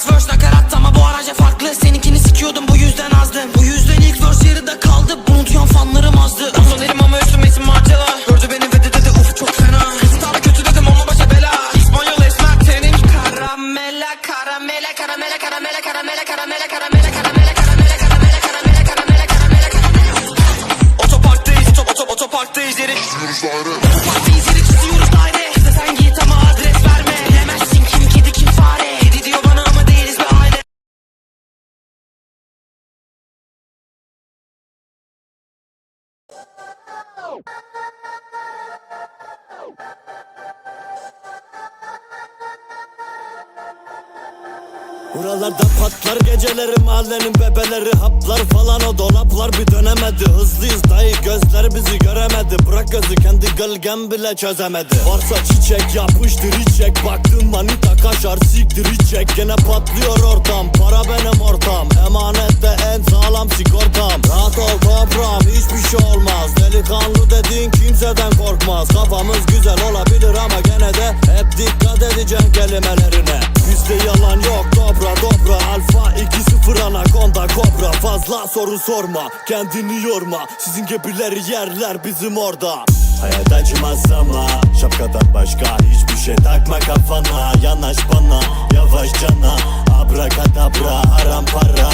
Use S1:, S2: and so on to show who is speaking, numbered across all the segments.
S1: Birkaç verse nakarat ama bu araca farklı. Seninkini sikiyordum bu yüzden azdım. Bu yüzden ilk verse yarıda kaldı. Bunu duyan fanlarım azdı. Uzun elim ama üstüme isim Marcella Gördü beni ve dedi de uf çok fena. Kızlar kötü dedim onunla başa bela. İspanyol esmer tenin Karamela karamela karamela karamela karamela karamela karamela
S2: Buralarda patlar geceleri mahallenin bebeleri Haplar falan o dolaplar bir dönemedi Hızlıyız dayı gözler bizi göremedi. Bırak gözü kendi gölgem bile çözemedi. Varsa çiçek yapıştır içecek Baktım manita kaşar siktir içecek Gene patlıyor ortam para benim ortam. Emanette en sağlam sigortam. Rahat ol toprağım hiçbir şey olmaz. Delikanlı dediğin kimseden korkmaz. Kafamız güzel olabilir ama gene de Hep dikkat edeceksin kelimelerine Bizde yalan yok anakonda kobra Fazla soru sorma. Kendini yorma Sizin gibileri yerler bizim orada. Hayat acımaz ama Şapkadan başka hiçbir şey takma kafana. Yanaş bana yavaş cana. Abrakadabra haram para.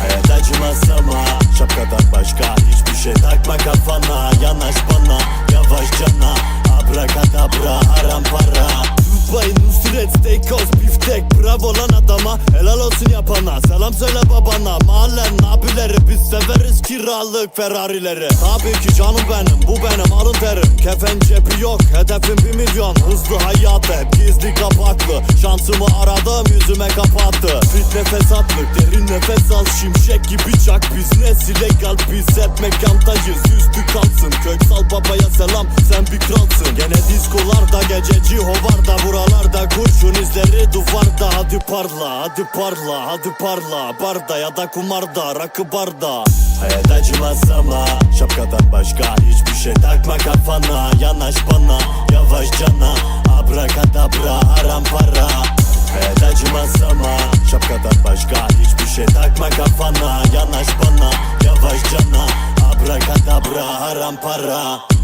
S2: Hayat acımaz ama Şapkadan başka hiçbir şey takma kafana. Yanaş bana yavaş cana. Abrakadabra haram para. Dubai Nusret Steakhouse biftek Bravo lan adama helal olsun yapana. Selam söyle babana. Mahallen abileri biz severiz kiralık Ferrari'leri. Tabii ki canım benim bu benim alın terim. Kefen cebi yok hedefim bir milyon. Hızlı hayat hep gizli kapaklı. Şansımı aradım yüzüme kapattı. Fitne fesatlık derin nefes al. Şimşek gibi çak biz nesil legal. Biz hep mekandayız üstü kalsın. Köksal babaya selam sen bir kralsın. Gene diskolarda gececi hovarda Buralarda kurşun izleri duvarda. Hadi parla hadi parla hadi parla. Barda ya da kumarda rakı barda. Hayat acımaz ama Şapkadan başka hiçbir şey takma kafana. Yanaş bana yavaş cana. Abrakadabra haram para. Hayat acımaz ama Şapkadan başka hiçbir şey takma kafana. Yanaş bana yavaş cana. Abrakadabra haram para